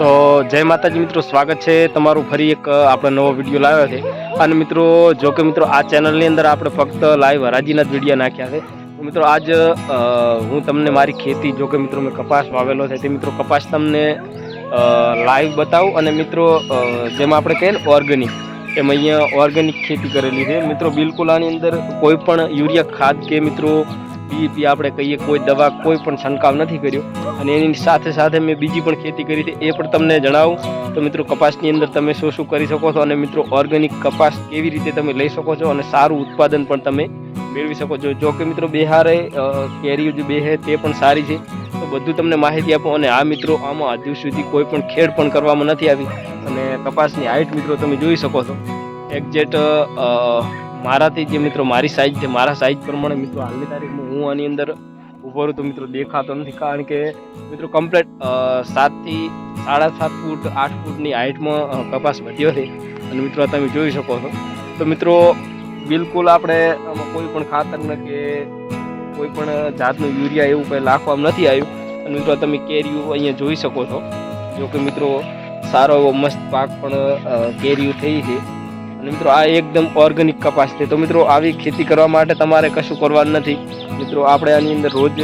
તો જય માતાજી મિત્રો, સ્વાગત છે. તમારું ફરી એક આપણે નવો વીડિયો લાવ્યો છે. અને મિત્રો, જો કે મિત્રો, આ ચેનલની અંદર આપણે ફક્ત લાઈવ હરાજીના જ વીડિયો નાખ્યા છે. મિત્રો, આજ હું તમને મારી ખેતી, જો કે મિત્રો, મેં કપાસ વાવેલો છે. તે મિત્રો, કપાસ તમને લાઈવ બતાવું. અને મિત્રો જેમાં આપણે કહીએ ને, ઓર્ગેનિક. એમ અહીંયા ઓર્ગેનિક ખેતી કરેલી છે. મિત્રો, બિલકુલ આની અંદર કોઈ પણ યુરિયા ખાદ કે મિત્રો ડીઈપી આપણે કહીએ, કોઈ દવા કોઈ પણ છંટકાવ નથી કર્યો. અને એની સાથે સાથે મેં બીજી પણ ખેતી કરી છે, એ પણ તમને જણાવું. તો મિત્રો, કપાસની અંદર તમે શું શું કરી શકો છો? અને મિત્રો ઓર્ગેનિક કપાસ કેવી રીતે તમે લઈ શકો છો? અને સારું ઉત્પાદન પણ તમે મેળવી શકો છો. જો કે મિત્રો, બિહારે કેરીઓ જે બે તે પણ સારી છે. તો બધું તમને માહિતી આપો. અને આ મિત્રો, આમાં હજુ સુધી કોઈ પણ ખેડ પણ કરવામાં નથી આવી. અને કપાસની હાઇટ મિત્રો, તમે જોઈ શકો છો. એક્ઝેક્ટ મારાથી જે મિત્રો મારી સાઈઝ છે, મારા સાઈઝ પ્રમાણે મિત્રો હાલની તારીખમાં હું આની અંદર ઊભો રહું તો મિત્રો દેખાતો નથી. કારણ કે મિત્રો કમ્પ્લેટ સાતથી સાડા સાત ફૂટ, આઠ ફૂટની હાઇટમાં કપાસ વધ્યો છે. અને મિત્રો તમે જોઈ શકો છો. તો મિત્રો બિલકુલ આપણે આમાં કોઈ પણ ખાતર ન કે કોઈ પણ જાતનું યુરિયા એવું કંઈ નાખવામાં નથી આવ્યું. અને મિત્રો તમે કેરીઓ અહીંયા જોઈ શકો છો. જો કે મિત્રો સારો એવો મસ્ત પાક પણ કેરીઓ થઈ છે. અને મિત્રો, આ એકદમ ઓર્ગેનિક કપાસ છે તો મિત્રો, આવી ખેતી કરવા માટે તમારે કશું કરવાનું નથી. મિત્રો, આપણે આની અંદર રોજ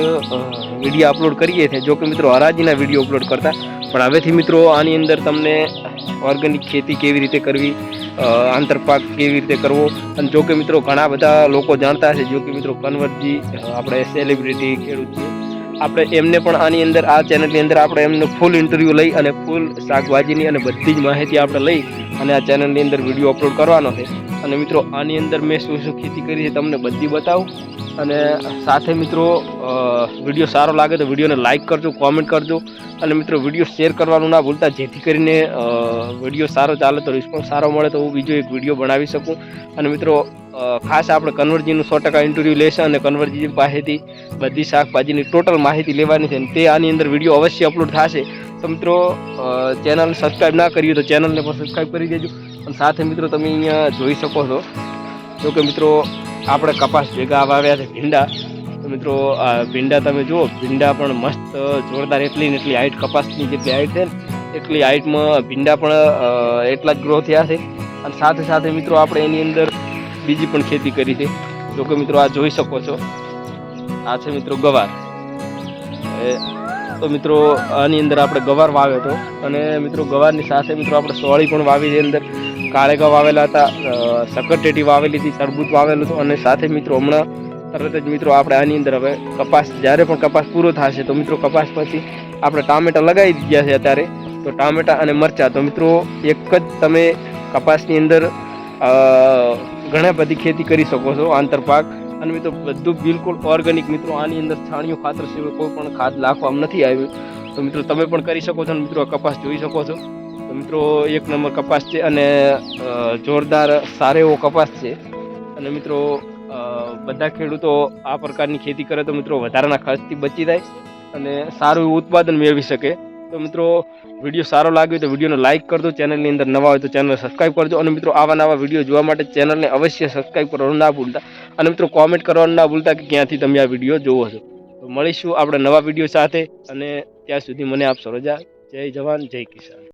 વીડિયો અપલોડ કરીએ છીએ. જો કે મિત્રો, હરાજીના વીડિયો અપલોડ કરતા. પણ હવેથી મિત્રો, આની અંદર તમને ઓર્ગેનિક ખેતી કેવી રીતે કરવી આંતરપાક કેવી રીતે કરવો. અને જો કે મિત્રો, ઘણા બધા લોકો જાણતા હશે. જો કે મિત્રો કન્વર્ટજી આપણે સેલિબ્રિટી ખેડૂત છે આપણે એમને પણ આની અંદર, આ ચેનલની અંદર આપણે એમનો ફૂલ ઇન્ટરવ્યૂ લઈ અને ફૂલ શાકભાજીની અને બધી જ માહિતી આપણે લઈ અને આ ચેનલની અંદર વીડિયો અપલોડ કરવાનો છે. અને મિત્રો, આની અંદર મેં શું શું ખેતી કરી છે તમને બધી બતાવું. અને સાથે મિત્રો વીડિયો સારો લાગે તો વિડીયોને લાઇક કરજો, કોમેન્ટ કરજો. અને મિત્રો, વીડિયો શેર કરવાનું ના ભૂલતા, જેથી કરીને વીડિયો સારો ચાલે તો રિસ્પોન્સ સારો મળે તો હું બીજો એક વીડિયો બનાવી શકું. અને મિત્રો ખાસ આપણે કન્વર્જીનું સો ટકા ઇન્ટરવ્યૂ લેશે અને કન્વરજી પાસેથી બધી શાકભાજીની ટોટલ માહિતી લેવાની છે અને તે આની અંદર વીડિયો અવશ્ય અપલોડ થશે. તો મિત્રો ચેનલ સબસ્ક્રાઈબ ના કરી તો ચેનલને પણ સબસ્ક્રાઈબ કરી દેજો. અને સાથે મિત્રો તમે અહીંયા જોઈ શકો છો. જો કે મિત્રો, આપણે કપાસ ભેગા વાવ્યા છે ભીંડા. તો મિત્રો, આ ભીંડા તમે જુઓ, ભીંડા પણ મસ્ત જોરદાર એટલી ને એટલી હાઈટ કપાસની જેટલી હાઈટ છે ને, એટલી હાઈટમાં ભીંડા પણ એટલા જ ગ્રો થયા છે. અને સાથે સાથે મિત્રો, આપણે એની અંદર બીજી પણ ખેતી કરી છે. જો કે મિત્રો, આ જોઈ શકો છો. આ છે મિત્રો ગવાર. તો મિત્રો, આની અંદર આપણે ગવાર વાવ્યો હતો. અને મિત્રો, ગવારની સાથે મિત્રો, આપણે સોળી પણ વાવી છે અંદર. કાળેગા વાવેલા હતા સકરટેટી વાવેલી હતી તરબૂચ વાવેલું હતું અને સાથે મિત્રો હમણાં તરત જ મિત્રો આપણે આની અંદર હવે કપાસ, જ્યારે પણ કપાસ પૂરો થશે તો મિત્રો કપાસ પછી આપણે ટામેટા લગાવી દીધા છે અત્યારે. તો ટામેટા અને મરચાં, તો મિત્રો એક જ તમે કપાસની અંદર ઘણા બધી ખેતી કરી શકો છો આંતરપાક અને મિત્રો બધું બિલકુલ ઓર્ગેનિક મિત્રો, આની અંદર છાણિયું, ખાતર સિવાય કોઈ પણ ખાદ નાખવામાં નથી આવ્યું. તો મિત્રો તમે પણ કરી શકો છો અને મિત્રો કપાસ જોઈ શકો છો. મિત્રો, એક નંબર કપાસ છે અને જોરદાર સારો એવો કપાસ છે. અને મિત્રો બધા ખેડૂતો આ પ્રકારની ખેતી કરે તો મિત્રો વધારાના ખર્ચથી બચી જાય અને સારું એવું ઉત્પાદન મેળવી શકે. તો મિત્રો, વીડિયો સારો લાગ્યો તો વિડીયોને લાઇક કરજો, ચેનલની અંદર નવા હોય તો ચેનલ સબસ્ક્રાઈબ કરજો અને મિત્રો, આવા નવા વીડિયો જોવા માટે ચેનલને અવશ્ય સબસ્ક્રાઈબ કરવાનું ના ભૂલતા. અને મિત્રો કોમેન્ટ કરવાનું ના ભૂલતા કે ક્યાંથી તમે આ વીડિયો જોવો છો. તો મળીશું આપણે નવા વીડિયો સાથે અને ત્યાં સુધી મને આપશો રજા જય જવાન, જય કિસાન.